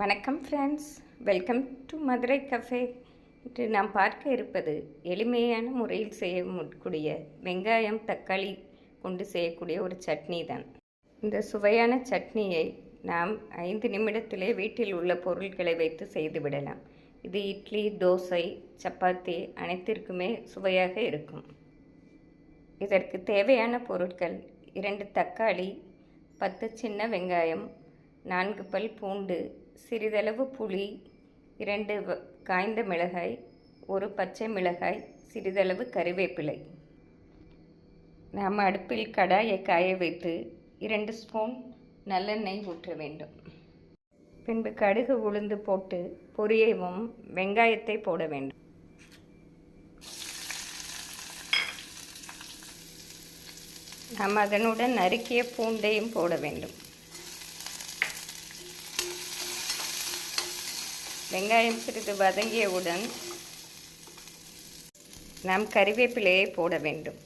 வணக்கம் friends welcome to Madurai cafe இன்று நாம் பார்க்க இருப்பது எளிமையான முறையில் செய்யக்கூடிய வெங்காயம் தக்காளி கொண்டு செய்யக்கூடிய ஒரு சட்னி தான். இந்த சுவையான சட்னியை நாம் ஐந்து நிமிடத்திலே வீட்டில் உள்ள பொருட்களை வைத்து செய்துவிடலாம் இது இட்லி தோசை சப்பாத்தி அனைத்திற்குமே சுவையாக இருக்கும். இதற்கு தேவையான பொருட்கள் இரண்டு தக்காளி பத்து சின்ன வெங்காயம் நான்கு பல் பூண்டு சிறிதளவு புளி இரண்டு காய்ந்த மிளகாய் ஒரு பச்சை மிளகாய் சிறிதளவு கறிவேப்பிலை. நாம் அடுப்பில் கடாயை காய வைத்து இரண்டு ஸ்பூன் நல்லெண்ணெய் ஊற்ற வேண்டும். பின்பு கடுகு உளுந்து போட்டு பொரியவும் வெங்காயத்தை போட வேண்டும். நாம் அதனுடன் நறுக்கிய பூண்டையும் போட வேண்டும். வெங்காயம் சிறிது வதங்கியவுடன் நாம் கறிவேப்பிலையை போட வேண்டும்.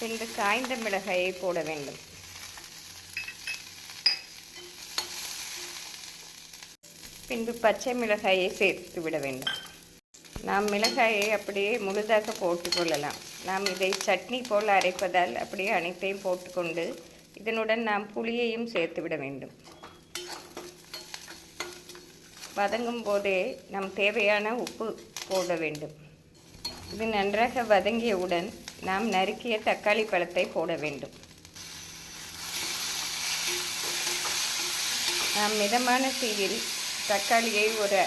பின்பு காய்ந்த மிளகாயை போட வேண்டும். பின்பு பச்சை மிளகாயை சேர்த்து விட வேண்டும். நாம் மிளகாயை அப்படியே முழுதாக போட்டுக்கொள்ளலாம் நாம் இதை சட்னி போல் அரைப்பதால் அப்படியே அனைத்தையும் போட்டுக்கொண்டு இதனுடன் நாம் புளியையும் சேர்த்து விட வேண்டும். வதங்கும் போதே நம் தேவையான உப்பு போட வேண்டும். இது நன்றாக வதங்கியவுடன் நாம் நறுக்கிய தக்காளி பழத்தை போட வேண்டும். நாம் மிதமான தீயில் தக்காளியை ஒரு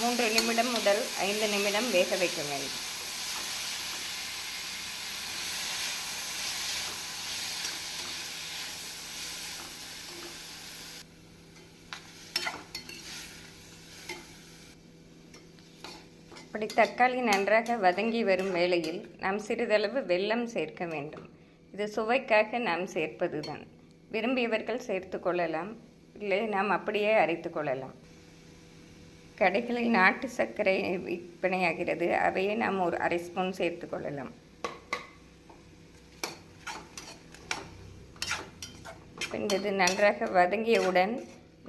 மூன்று நிமிடம் முதல் ஐந்து நிமிடம் வேக வைக்க வேண்டும். அப்படி தக்காளி நன்றாக வதங்கி வரும் வேளையில் நாம் சிறிதளவு வெல்லம் சேர்க்க வேண்டும். இது சுவைக்காக நாம் சேர்ப்பது தான் விரும்பியவர்கள் சேர்த்து கொள்ளலாம். இல்லை நாம் அப்படியே அரைத்து கொள்ளலாம். கடைகளில் நாட்டு சர்க்கரை விற்பனையாகிறது. அவையே நாம் ஒரு அரை ஸ்பூன் சேர்த்து கொள்ளலாம். இது நன்றாக வதங்கியவுடன்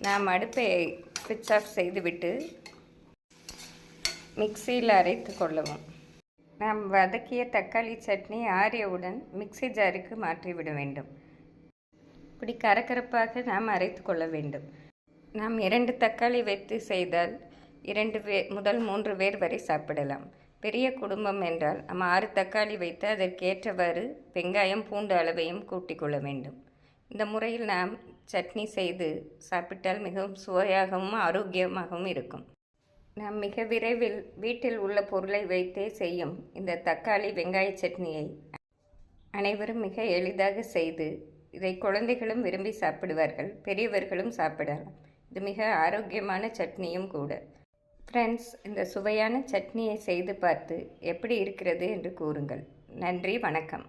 நாம் அடுப்பை ஸ்விட்ச் ஆஃப் செய்துவிட்டு மிக்சியில் அரைத்து கொள்ளவும். நாம் வதக்கிய தக்காளி சட்னி ஆரியவுடன் மிக்ஸி ஜாருக்கு மாற்றிவிட வேண்டும். இப்படி கரகரப்பாக நாம் அரைத்து கொள்ள வேண்டும். நாம் இரண்டு தக்காளி வைத்து செய்தால் இரண்டு பேர் முதல் மூன்று பேர் வரை சாப்பிடலாம். பெரிய குடும்பம் என்றால் நம்ம ஆறு தக்காளி வைத்து அதற்கேற்றவாறு வெங்காயம் பூண்டு அளவையும் கூட்டிக் கொள்ள வேண்டும். இந்த முறையில் நாம் சட்னி செய்து சாப்பிட்டால் மிகவும் சுவையாகவும் ஆரோக்கியமாகவும் இருக்கும். நாம் மிக விரைவில் வீட்டில் உள்ள பொருளை வைத்தே செய்யும் இந்த தக்காளி வெங்காய சட்னியை அனைவரும் மிக எளிதாக செய்து இதை குழந்தைகளும் விரும்பி சாப்பிடுவார்கள் பெரியவர்களும் சாப்பிடலாம். இது மிக ஆரோக்கியமான சட்னியும் கூட. ஃப்ரெண்ட்ஸ் இந்த சுவையான சட்னியை செய்து பார்த்து எப்படி இருக்கிறது என்று கூறுங்கள். நன்றி வணக்கம்.